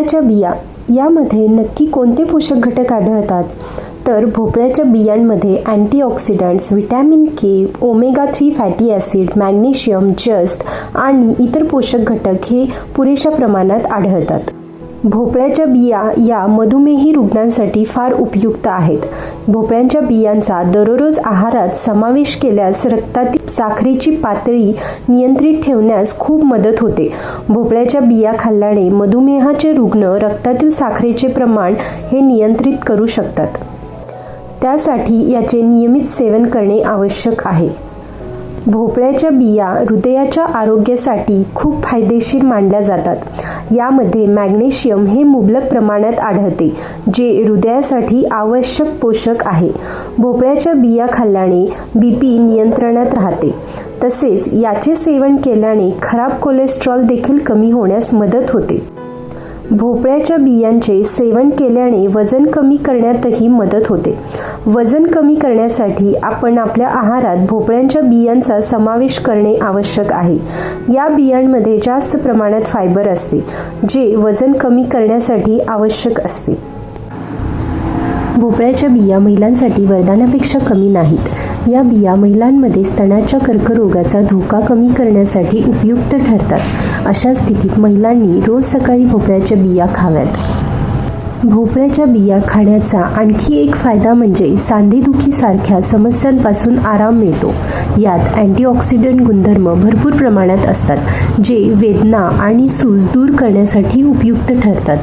भोपळ्याच्या बिया यामध्ये नक्की कोणते पोषक घटक आढळतात? तर भोपळ्याच्या बियांमध्ये antioxidants vitamin K omega three fatty acid magnesium जस्त आणि इतर पोषक घटक हे पुरेशा प्रमाणात आढळतात. भोपळ्याच्या बिया या मधुमेही रुग्णांसाठी फार उपयुक्त आहेत. भोपळ्यांच्या बियांचा दररोज आहारात समावेश केल्यास रक्तातील साखरेची पातळी नियंत्रित ठेवण्यास खूप मदत होते. भोपळ्याच्या बिया खाल्ल्याने मधुमेहाचे रुग्ण रक्तातील साखरेचे प्रमाण हे नियंत्रित करू शकतात. त्यासाठी याचे नियमित सेवन करणे आवश्यक आहे. भोपळ्याच्या बिया हृदयाच्या आरोग्यासाठी खूप फायदेशीर मानल्या जातात. यामध्ये मॅग्नेशियम हे मुबलक प्रमाणात आढळते जे हृदयासाठी आवश्यक पोषक आहे. भोपळ्याच्या बिया खाल्ल्याने बी पी नियंत्रणात राहते. तसेच याचे सेवन केल्याने खराब कोलेस्ट्रॉल देखील कमी होण्यास मदत होते. भोपळ्याच्या बियांचे सेवन केल्याने वजन कमी करण्यातही मदत होते. वजन कमी करण्यासाठी आपण आपल्या आहारात भोपळ्यांच्या बियांचा समावेश करणे आवश्यक आहे. या बियांमध्ये जास्त प्रमाणात फायबर असते जे वजन कमी करण्यासाठी आवश्यक असते. भोपळ्याच्या बिया महिलांसाठी वरदानापेक्षा कमी नाहीत. या बिया महिलांमध्ये स्तनाच्या कर्करोगाचा धोका कमी करण्यासाठी उपयुक्त ठरतात. अशा स्थितीत महिलांनी रोज सकाळी भोपळ्याच्या बिया खाव्यात. भोपळ्याच्या बिया खाण्याचा आणखी एक फायदा म्हणजे सांधेदुखीसारख्या समस्यांपासून आराम मिळतो. यात अँटीऑक्सिडंट गुणधर्म भरपूर प्रमाणात असतात जे वेदना आणि सूज दूर करण्यासाठी उपयुक्त ठरतात.